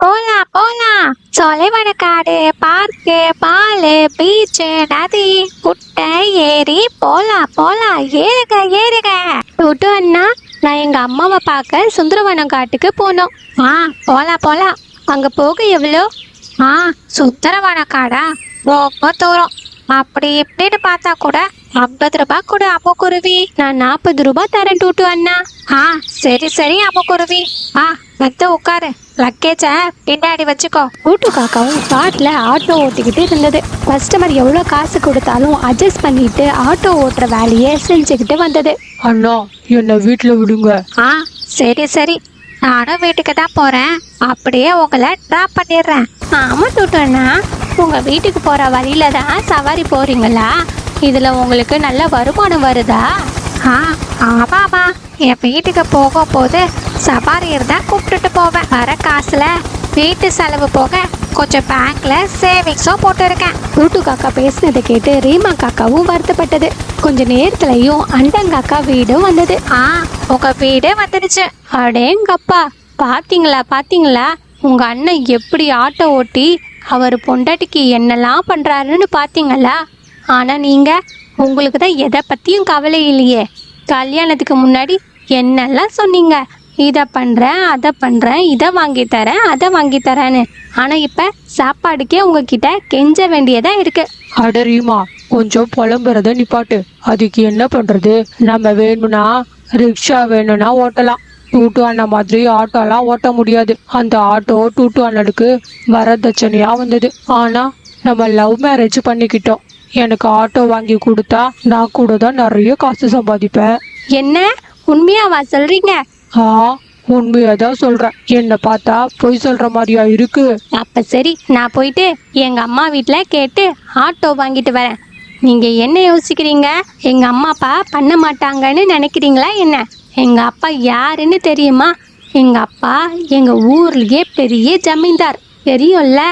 Cola போலாம் சொலைவனக்காடு park பாலு beach நதி குட்டை ஏரி போலாம் போலாம் ஏறுங்க ஏறுங்க விட்டு அண்ணா நான் எங்க அம்மாவை பார்க்க சுந்தரவனம் காட்டுக்கு போனோம். ஆ போலாம் போலாம் அங்க போக எவ்வளோ? ஆ சுந்தரவனக்காடா ரொம்ப தூரம். அப்படி இப்படின்னு பார்த்தா கூட ஐம்பது ரூபாய் கூட அம்முக்குருவி நான் நாற்பது ரூபாய் தரேன் டூட்டு அண்ணா. ஆ சரி சரி அம்முக்குருவி ஆ வந்து உட்காரு. லக்கேஜ பின்னாடி வச்சுக்கோ. ஊட்டு காக்காவும் காட்டில் ஆட்டோ ஓட்டிக்கிட்டு இருந்தது. கஸ்டமர் எவ்வளோ காசு கொடுத்தாலும் அட்ஜஸ்ட் பண்ணிட்டு ஆட்டோ ஓட்டுற வேலையை செஞ்சுக்கிட்டு வந்தது. அண்ணா என்னை வீட்டில் விடுங்க. ஆ சரி சரி. நானும் வீட்டுக்கு தான் போறேன். அப்படியே உங்களை ட்ராப் பண்ணிடுறேன். ஆமா டூட்டு அண்ணா உங்க வீட்டுக்கு போற வழியில தான் சவாரி போறீங்களா? இதுல உங்களுக்கு நல்ல வருமானம் வருதா? ஆ ஆமாமா என் வீட்டுக்கு போகும்போது சவாரி இருந்தா கூப்பிட்டுட்டு போவேன். வர காசுல. வீட்டு செலவு போக கொஞ்சம் பேங்க்ல சேவிங்ஸும் போட்டிருக்கேன். ஊட்டு காக்கா பேசினதை கேட்டு ரீமா காக்காவும் வருத்தப்பட்டது. கொஞ்ச நேரத்துலயும் அண்டங்காக்கா வீடும் வந்தது. ஆ உங்க வீடு வந்துடுச்சு. அடேங்கப்பா பாத்தீங்களா பாத்தீங்களா? உங்க அண்ணன் எப்படி ஆட்டோ ஓட்டி அவர் பொண்டாட்டிக்கு என்னெல்லாம் பண்றாருன்னு பாத்தீங்களா? ஆனா நீங்க உங்களுக்கு தான் எதை பத்தியும் கவலை இல்லையே. கல்யாணத்துக்கு முன்னாடி என்னெல்லாம் சொன்னீங்க? இதை பண்றேன் அதை பண்றேன் இதை வாங்கி தரேன் அதை வாங்கி தரேன்னு. ஆனா இப்ப சாப்பாடுக்கே உங்ககிட்ட கெஞ்ச வேண்டியதா இருக்கு. அடரியுமா கொஞ்சம் புலம்புறத நிப்பாட்டு. அதுக்கு என்ன பண்றது? நம்ம வேணும்னா ரிக்ஷா வேணும்னா ஓட்டலாம். டூட்டு அண்ணன் மாதிரி ஆட்டோலாம் ஓட்ட முடியாது. அந்த ஆட்டோ டூட்டு அண்ணனுக்கு வரதட்சணையா வந்தது. ஆனா நம்ம லவ் மேரேஜ் பண்ணிக்கிட்டோம். எனக்கு ஆட்டோ வாங்கி கொடுத்தா நான் கூட தான் நிறைய காசு சம்பாதிப்பேன். என்ன? உண்மையாவா சொல்றீங்க? ஆ உண்மையதான் சொல்றேன். என்ன பார்த்தா பொய் சொல்ற மாதிரியா இருக்கு? அப்ப சரி நான் போயிட்டு எங்க அம்மா வீட்டுல கேட்டு ஆட்டோ வாங்கிட்டு வரேன். நீங்க என்ன யோசிக்கிறீங்க? எங்க அம்மா அப்பா பண்ண மாட்டாங்கன்னு நினைக்கிறீங்களா என்ன? எங்க அப்பா யாருன்னு தெரியுமா? எங்க அப்பா எங்க ஊர்லயே பெரிய ஜமீன்தார். தெரியும்ல?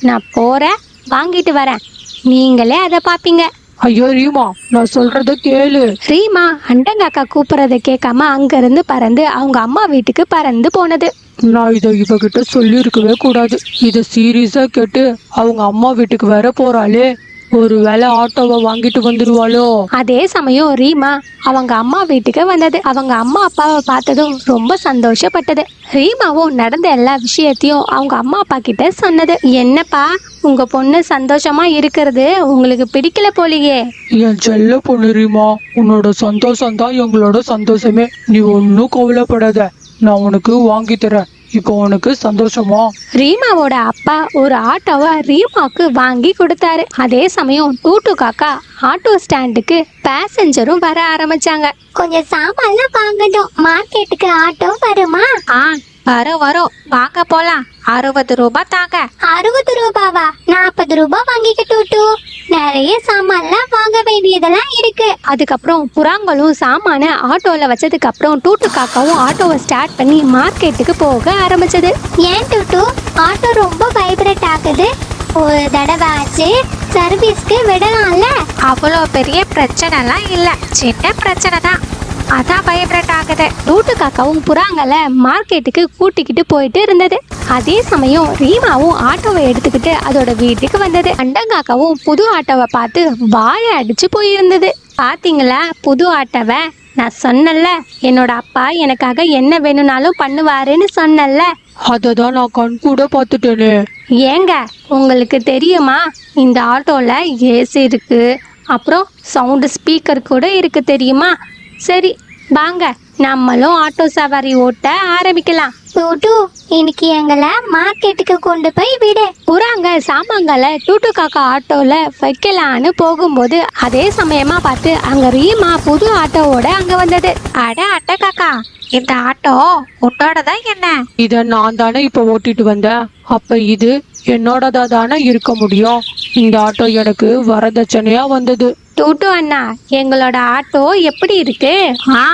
நான் போறேன் வாங்கிட்டு வரேன். நீங்களே அதை பாப்பீங்க ஐயோ ரீமா நான் சொல்றத கேளு. ரீமா அண்டங்காக்கா கூப்பிடுறத கேட்காம அங்கிருந்து பறந்து அவங்க அம்மா வீட்டுக்கு பறந்து போனது. நான் இதை இவகிட்ட சொல்லியிருக்கவே கூடாது. இதை சீரியஸா கேட்டு அவங்க அம்மா வீட்டுக்கு வர போறாளே. ஒருவேளை ஆட்டோவை வாங்கிட்டு வந்துருவாளோ? அதே சமயம் ரீமா அவங்க அம்மா வீட்டுக்கு வந்தது. அவங்க அம்மா அப்பாவை பார்த்ததும் ரொம்ப சந்தோஷப்பட்டது. ரீமாவும் நடந்த எல்லா விஷயத்தையும் அவங்க அம்மா அப்பா கிட்ட சொன்னது. என்னப்பா உங்க பொண்ணு சந்தோஷமா இருக்கிறது உங்களுக்கு பிடிக்கல போலியே. என் செல்ல பொண்ணு ரீமா உன்னோட சந்தோஷம் தான் எங்களோட சந்தோஷமே. நீ ஒன்றும் கவலைப்படாத. நான் உனக்கு வாங்கி தரேன். இப்போ உனக்கு சந்தோஷமா? ரீமாவோட அப்பா ஒரு ஆட்டோவை ரீமாவுக்கு வாங்கி கொடுத்தாரு. அதே சமயம் டூட்டு காக்கா ஆட்டோ ஸ்டாண்டுக்கு பேசஞ்சரும் வர ஆரம்பிச்சாங்க. கொஞ்சம் சாமான்லாம் வாங்கணும் மார்க்கெட்டுக்கு ஆட்டோ வருமா? ஆ வரும் வரும். வாங்க போலாம். அறுபது ரூபாய் தாங்க. அறுபது ரூபாவா? நாற்பது ரூபாய் வாங்கிக்கிட்டு நிறைய சாமான்லாம் வாங்க வேண்டியதெல்லாம் இருக்கு. அதுக்கப்புறம் புறாங்களும் சாமான ஆட்டோல வச்சதுக்கு அப்புறம் டூட்டு காக்காவும் ஆட்டோவை ஸ்டார்ட் பண்ணி மார்க்கெட்டுக்கு போக ஆரம்பிச்சது. ஏன் டுட்டு? ஆட்டோ ரொம்ப வைப்ரேட் ஆகுது. ஒரு தடவை ஆச்சு சர்வீஸ்க்கு விடலாம்ல? அவ்வளோ பெரிய பிரச்சனைலாம் இல்லை. சின்ன பிரச்சனை தான் அதான் வைப்ரேட் ஆகுது டூட்டு காக்காவும் புறாங்களை மார்க்கெட்டுக்கு கூட்டிக்கிட்டு போயிட்டு இருந்தது. அதே சமயம் ரீமாவும் ஆட்டோவை எடுத்துக்கிட்டு அதோட வீட்டுக்கு வந்தது. அண்டங்காக்காவும் புது ஆட்டோவை பார்த்து வாயை அடிச்சு போயிருந்தது. பாத்தீங்களா புது ஆட்டோவை? நான் சொன்னேன்ல என்னோட அப்பா எனக்காக என்ன வேணும்னாலும் பண்ணுவாருன்னு சொன்னேன்ல. அதை தான் நான் கண் கூட பார்த்துட்டேனே. ஏங்க உங்களுக்கு தெரியுமா இந்த ஆட்டோல ஏசி இருக்கு. அப்புறம் சவுண்டு ஸ்பீக்கர் கூட இருக்கு தெரியுமா? சரி வாங்க. நம்மளும் ஆட்டோ சவாரி ஓட்ட ஆரம்பிக்கலாம். டுட்டு இன்னைக்கு எங்களை மார்க்கெட்டுக்கு கொண்டு போய் விடு. புறாங்க சாமான்களை டூட்டு காக்கா ஆட்டோல வைக்கலான்னு போகும்போது அதே சமயமா பார்த்து அங்க ரீமா புது ஆட்டோவோட அங்க வந்தது. அட அட்டை காக்கா இந்த ஆட்டோ உன்னோடதான் என்ன? இதை நான் தானே இப்போ ஓட்டிட்டு வந்தேன். அப்ப இது என்னோடதா தானே இருக்க முடியும். இந்த ஆட்டோ எனக்கு வரதட்சணையா வந்தது. டூட்டு அண்ணா எங்களோட ஆட்டோ எப்படி இருக்கு? ஆ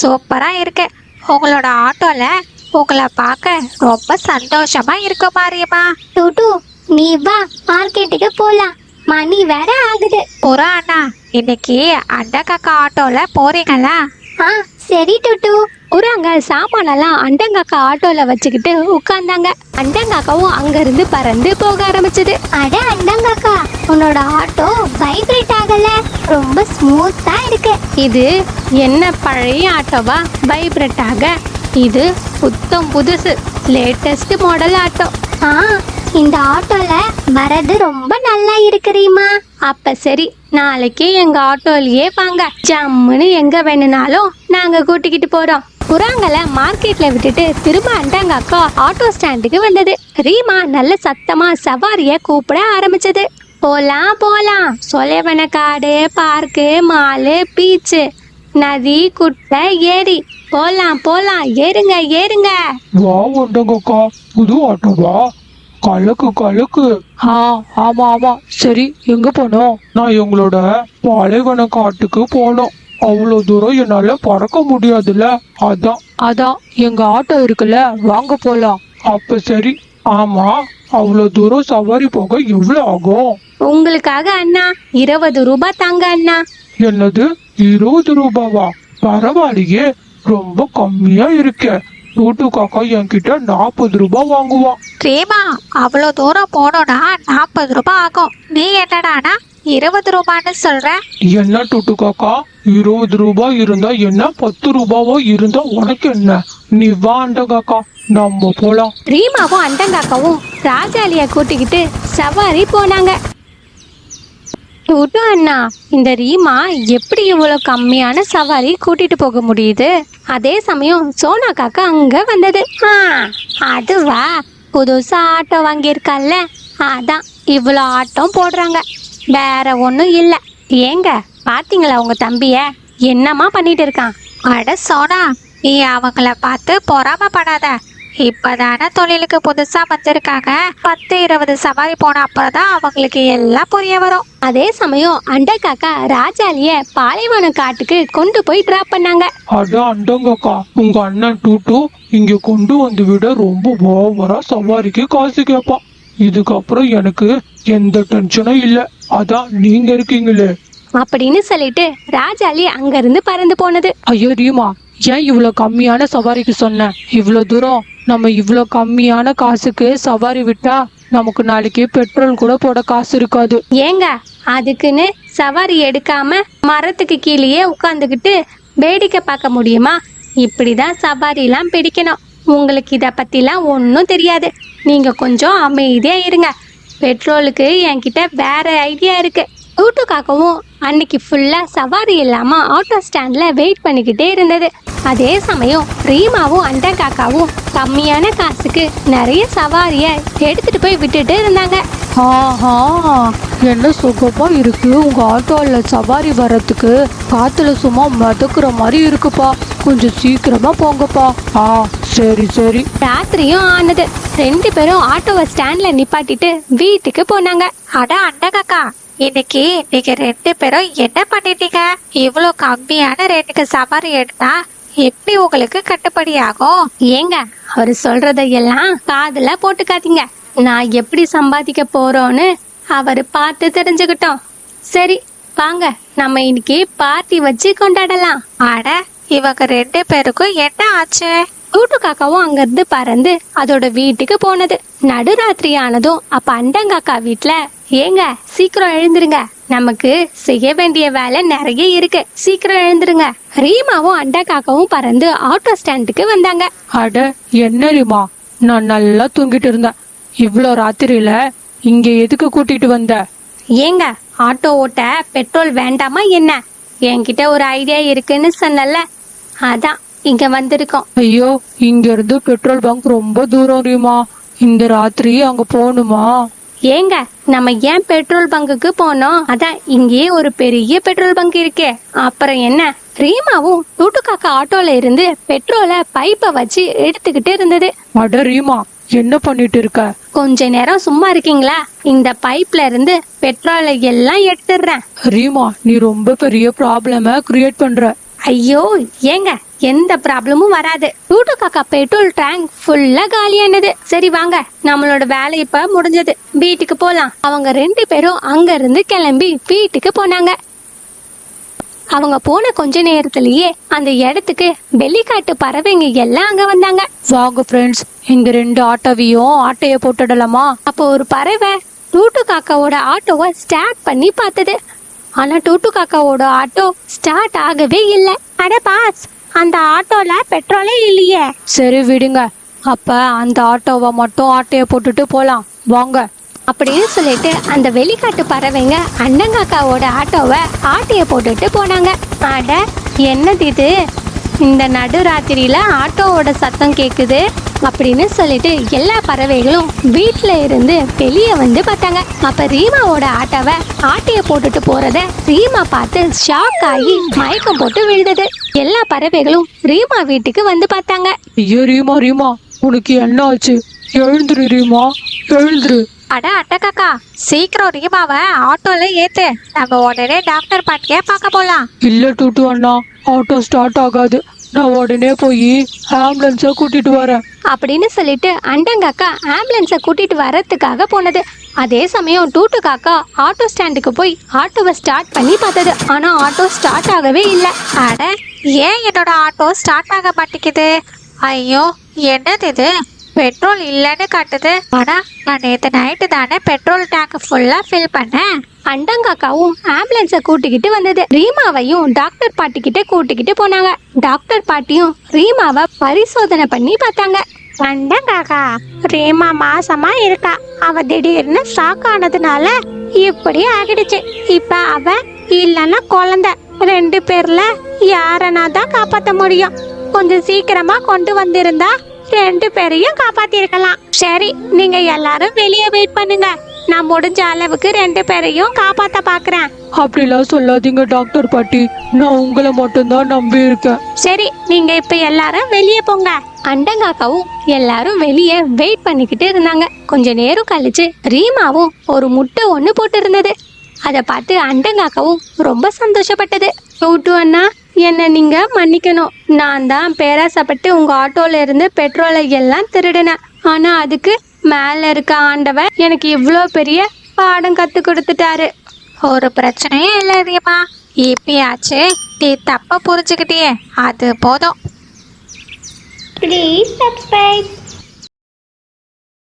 சூப்பரா இருக்கு. உங்களோட ஆட்டோல உங்களை பார்க்க ரொம்ப சந்தோஷமா இருக்கு மாரியம்மா. டுட்டு நீ வா மார்க்கெட்டுக்கு போலாம். மணி வேற ஆகுது. புறா அண்ணா இன்னைக்கு அண்டை காக்கா ஆட்டோல போறீங்களா? ஆ சரி டுட்டு. புறாங்க சாமானெல்லாம் அண்டங்காக்கா ஆட்டோல வச்சுக்கிட்டு உட்கார்ந்தாங்க. அண்டங்காக்காவும் அங்கிருந்து பறந்து போக ஆரம்பிச்சது. அட அண்டங்காக்கா உன்னோட ஆட்டோ வைப்ரேட் ஆகல. ரொம்ப ஸ்மூத்தா இருக்கு. இது என்ன பழைய ஆட்டோவா? வைப்ரேட் ஆக. இது புத்தம் புதுசு லேட்டஸ்ட் மாடல் ஆட்டோ. ஆ இந்த ஆட்டோல வரது ரொம்ப நல்லா இருக்கு ரீமா. அப்ப சரி நாளைக்கு எங்க ஆட்டோலயே வாங்க. ஜம்முன்னு எங்க வேணும்னாலும் நாங்க கூட்டிக்கிட்டு போறோம். புறாங்களை மார்க்கெட்ல விட்டுட்டு திரும்ப அண்டாங்க அக்கா ஆட்டோ ஸ்டாண்டுக்கு வந்தது. ரீமா நல்ல சத்தமா சவாரிய கூப்பிட ஆரம்பிச்சது. போலாம் போலாம். சொலைவனக்காடு பார்க்கு மாலு பீச்சு நதி குட்டை ஏரி. போலாம் போலாம். ஏறுங்க ஏறுங்க. வா ஒண்டங்கக்கா புது ஆட்டோவா கலக்கு கலக்கு. ஆ ஆமா ஆமா. சரி எங்க போனோம்? நான் எங்களோட பாலைவன காட்டுக்கு போனோம். அவ்வளோ தூரம் என்னால பறக்க முடியாதுல்ல? அதான். அதான். எங்க ஆட்டோ இருக்குல்ல வாங்க போலாம். அப்ப சரி. ஆமா. அவ்வளோ தூரம் சவாரி போக எவ்வளவு ஆகும்? உங்களுக்காக அண்ணா இருபது ரூபாய் தாங்க அண்ணா. என்னது? இருபது ரூபாவா? பரவாயில்லையே. ரொம்ப கம்மியா இருக்கே. டூட்டு காக்கா என்கிட்ட நாற்பது ரூபாய் வாங்குவான். ரீமா அவ்வளோ தூரம் போனோம்னா நாற்பது ரூபாய் ஆகும். நீ என்னடானா இருபது ரூபான்னு சொல்ற? என்ன டூட்டு காக்கா இருபது ரூபாய் இருந்தா என்ன பத்து ரூபாவோ இருந்தா உனக்கு என்ன? நீ வாண்ட காக்கா நம்ம போலாம். ரீமாவும் அண்டங்காக்காவும் ராஜாலிய கூட்டிக்கிட்டு சவாரி போனாங்க. டூட்டு அண்ணா இந்த ரீமா எப்படி இவ்வளோ கம்மியான சவாரி கூட்டிட்டு போக முடியுது? அதே சமயம் சோனா காக்கா அங்க வந்தது. ஆ, அதுவா? புதுசா ஆட்டோ வாங்கியிருக்கல்ல? அதான் இவ்வளோ ஆட்டம் போடுறாங்க. வேற ஒன்றும் இல்லை. ஏங்க பாத்தீங்களா உங்க தம்பிய? என்னம்மா பண்ணிட்டு இருக்கான்? அட சோனா நீ அவங்கள பார்த்து பொறாமப்படாத. இப்பதானே தொழிலுக்கு புதுசா வந்திருக்காங்க. பத்து இருபது சவாரி போன அப்புறம் தான் அவங்களுக்கு எல்லாம் புரிய வரும். அதே சமயம் அண்டை காக்கா ராஜாலிய பாலைவன காட்டுக்கு கொண்டு போய் டிராப் பண்ணாங்க. அட அண்டங்கக்கா உங்க அண்ணன் டூட்டு இங்க கொண்டு வந்து விட ரொம்ப ஓவரா சவாரிக்கு காசு கேட்பான். இதுக்கப்புறம் எனக்கு எந்த டென்ஷனும் இல்ல. அதான் நீங்க இருக்கீங்களே. அப்படின்னு சொல்லிட்டு ராஜாலி அங்கிருந்து பறந்து போனது. ஐயோ ரீமா ஏன் இவ்வளோ கம்மியான சவாரிக்கு சொன்ன? இவ்வளோ தூரம் நம்ம இவ்வளோ கம்மியான காசுக்கு சவாரி விட்டா நமக்கு நாளைக்கு பெட்ரோல் கூட போட காசு இருக்காது. ஏங்க அதுக்குன்னு சவாரி எடுக்காம மரத்துக்கு கீழேயே உட்காந்துக்கிட்டு வேடிக்கை பார்க்க முடியுமா? இப்படிதான் சவாரிலாம் பிடிக்கணும். உங்களுக்கு இதை பற்றிலாம் ஒன்றும் தெரியாது. நீங்கள் கொஞ்சம் அமைதியாக இருங்க. பெட்ரோலுக்கு என்கிட்ட வேற ஐடியா இருக்குது டூட்டு காக்கவும் அன்னைக்கு ஃபுல்லா சவாரி இல்லாம ஆட்டோ ஸ்டாண்ட்ல வெயிட் பண்ணிக்கிட்டே இருந்தது. அதே சமயம் ரீமாவும் அண்டா காக்காவும் கம்மியான காசுக்கு நிறைய சவாரிய எடுத்துட்டு போய் விட்டுட்டு இருந்தாங்க. ஆஹா என்ன சுகமா இருக்கு. உங்க ஆட்டோல சவாரி வர்றதுக்கு காத்துல சும்மா மிதக்குற மாதிரி இருக்குப்பா. கொஞ்சம் சீக்கிரமா போங்கப்பா. ஆ சரி சரி. ராத்திரியும் ஆனது. ரெண்டு பேரும் ஆட்டோவை ஸ்டாண்ட்ல நிப்பாட்டிட்டு வீட்டுக்கு போனாங்க. அட அண்டகக்கா இன்னைக்கு நீங்க ரெண்டு பேரும் என்ன பண்ணிட்டீங்க? இவ்வளவு கம்மியான ரேட்டுக்கு சவாரி எடுத்தா எப்படி உங்களுக்கு கட்டுப்படி ஆகும்? ஏங்க அவர் சொல்றதையெல்லாம் காதுல போட்டுக்காதீங்க. நான் எப்படி சம்பாதிக்க போறோம்னு அவர் பார்த்து தெரிஞ்சுக்கிட்டோம். சரி வாங்க நம்ம இன்னைக்கு பார்ட்டி வச்சு கொண்டாடலாம். அட இவங்க ரெண்டு பேருக்கும் என்ன ஆச்சு? கூட்டு காக்காவும் அங்கிருந்து பறந்து அதோட வீட்டுக்கு போனது. நடுராத்திரி ஆனதும் அப்ப அண்டங்காக்கா வீட்டுல ஏங்க சீக்கிரம் எழுந்துருங்க. நமக்கு செய்ய வேண்டிய வேலை நிறைய இருக்கு. சீக்கிரம் எழுந்துருங்க. ரீமாவும் அண்டங்காக்காவும் பறந்து ஆட்டோ ஸ்டாண்டுக்கு வந்தாங்க. அட என்ன ரீமா? நான் நல்லா தூங்கிட்டு இருந்தேன். இவ்வளோ ராத்திரியில இங்க எதுக்கு கூட்டிட்டு வந்த? ஏங்க ஆட்டோ ஓட்ட பெட்ரோல் வேண்டாமா என்ன? என்கிட்ட ஒரு ஐடியா இருக்குன்னு சொன்னல அதான் இங்க வந்திருக்கோம். ஐயோ இங்க இருந்து பெட்ரோல் பங்க் ரொம்ப தூரம் ரீமா. இந்த ராத்திரி அங்க போகணுமா? ஏங்க நம்ம ஏன் பெட்ரோல் பங்குக்கு போனோம்? அதான் இங்கேயே ஒரு பெரிய பெட்ரோல் பங்க் இருக்கே. அப்புறம் என்ன? ரீமாவும் டூட்டு காக்கா ஆட்டோல இருந்து பெட்ரோலை பைப்பை வச்சு எடுத்துக்கிட்டு இருந்தது. அட ரீமா என்ன பண்ணிட்டு இருக்க? கொஞ்ச நேரம் சும்மா இருக்கீங்களா? இந்த பைப்ல இருந்து பெட்ரோலை எல்லாம் எடுத்துடுறேன். ரீமா நீ ரொம்ப பெரிய ப்ராப்ளம கிரியேட் பண்ற. ஐயோ ஏங்க எந்த ப்ராப்ளமும் வராது. டூட்டு காக்கா பெட்ரோல் டேங்க் ஃபுல்லா காலியானது சரி வாங்க நம்மளோட வேலை இப்ப முடிஞ்சது. வீட்டுக்கு போலாம். அவங்க ரெண்டு பேரும் அங்க இருந்து கிளம்பி வீட்டுக்கு போனாங்க. அவங்க போன கொஞ்ச நேரத்திலேயே அந்த இடத்துக்கு வெளிக்காட்டு பறவைங்க எல்லாம் அங்க வந்தாங்க. வாங்க ஃப்ரெண்ட்ஸ் இந்த ரெண்டு ஆட்டோவையும் ஆட்டைய போட்டுடலாமா? அப்போ ஒரு பறவை டூட்டு காக்காவோட ஆட்டோவை ஸ்டார்ட் பண்ணி பார்த்தது. ஆனா டூட்டு காக்காவோட ஆட்டோ ஸ்டார்ட் ஆகவே இல்லை. அட பாஸ் அந்த ஆட்டோல பெட்ரோலே இல்லையே. சரி விடுங்க. அப்ப அந்த ஆட்டோவை மட்டும் ஆட்டைய போட்டுட்டு போலாம். வாங்க. அப்படின்னு சொல்லிட்டு அந்த வெளிக்காட்டு பறவைங்க அண்டங்காக்காவோட ஆட்டோவை ஆட்டிய போட்டுட்டு போனாங்க. அட என்னது இது? இந்த நடுராத்திரியில் ஆட்டோவோட சத்தம் கேட்குது அப்படின்னு சொல்லிட்டு எல்லா பறவைகளும் வீட்டில் இருந்து வெளியே வந்து பார்த்தாங்க. அப்போ ரீமாவோட ஆட்டோவை ஆட்டையை போட்டுட்டு போகிறத ரீமா பார்த்து ஷாக் ஆகி மயக்கம் போட்டு விழுந்தது. எல்லா பறவைகளும் ரீமா வீட்டுக்கு வந்து பார்த்தாங்க. ஐயோ ரீமா ரீமா உனக்கு என்ன ஆச்சு? எழுந்துரு ரீமா எழுந்துரு. அட அட்டக்காக்கா சீக்கிரம் ரீமாவை ஆட்டோல ஏத்து. நம்ம உடனே டாக்டர் பாட்டியே பார்க்க போலாம். இல்ல டூட்டு அண்ணா ஆட்டோ ஸ்டார்ட் ஆகாது. நான் உடனே போய் ஆம்புலன்ஸை கூட்டிட்டு வரேன். அப்படின்னு சொல்லிட்டு அண்டங்காக்கா ஆம்புலன்ஸை கூட்டிட்டு வரதுக்காக போனது. அதே சமயம் டூட்டு காக்கா ஆட்டோ ஸ்டாண்டுக்கு போய் ஆட்டோவை ஸ்டார்ட் பண்ணி பார்த்தது. ஆனா ஆட்டோ ஸ்டார்ட் ஆகவே இல்லை. அட ஏன் என்னோட ஆட்டோ ஸ்டார்ட் ஆக மாட்டேங்குது? ஐயோ என்னது இது? பெட்ரோல் இல்லைன்னு காட்டுது. ஆனா நான் நேத்து நைட்டு தானே பெட்ரோல் டேங்க் ஃபுல்லா ஃபில் பண்ணேன். அண்டங்காக்காவும் ஆம்புலன்ஸை கூட்டிக்கிட்டு வந்தது. ரீமாவையும் டாக்டர் பாட்டி கிட்ட கூட்டிக்கிட்டு போனாங்க. டாக்டர் பாட்டியும் ரீமாவை பரிசோதனை பண்ணி பார்த்தாங்க. அண்டங்காக்கா ரீமா மாசமா இருக்கா. அவ திடீர்னு ஷாக் ஆனதுனால இப்படி ஆகிடுச்சு. இப்ப அவ இல்லைன்னா குழந்தை. ரெண்டு பேர்ல யாரனா தான் காப்பாத்த முடியும். கொஞ்சம் சீக்கிரமா கொண்டு வந்திருந்தா ரெண்டு பேரையும் காப்பாத்திருக்கலாம். சரி நீங்க எல்லாரும் வெளியே வெயிட் பண்ணுங்க. நான் முடிஞ்ச அளவுக்கு ரெண்டு பேரையும் காப்பாத்த பாக்குறேன். அப்படிலாம் சொல்லாதீங்க டாக்டர் பாட்டி. நான் உங்களை மட்டும்தான் நம்பி இருக்கேன். சரி நீங்க இப்ப எல்லாரும் வெளியே போங்க. அண்டங்காக்காவும் எல்லாரும் வெளியே வெயிட் பண்ணிக்கிட்டு இருந்தாங்க. கொஞ்ச நேரம் கழிச்சு ரீமாவும் ஒரு முட்டை ஒன்று போட்டு இருந்தது அதை பார்த்து அண்டங்காக்காவும் ரொம்ப சந்தோஷப்பட்டது. டூட்டு அண்ணா. என்னை நீங்க மன்னிக்கணும். நான் தான் பேராசப்பட்டு உங்க ஆட்டோல இருந்து பெட்ரோலை எல்லாம் திருடினேன். ஆனா அதுக்கு மேல இருக்க ஆண்டவன் எனக்கு இவ்வளோ பெரிய பாடம் கத்து கொடுத்துட்டாரு. ஒரு பிரச்சனையும் இல்லை ரீமா இப்பயாச்சு நீ தப்ப புரிஞ்சுக்கிட்டியே அது போதும். Please subscribe.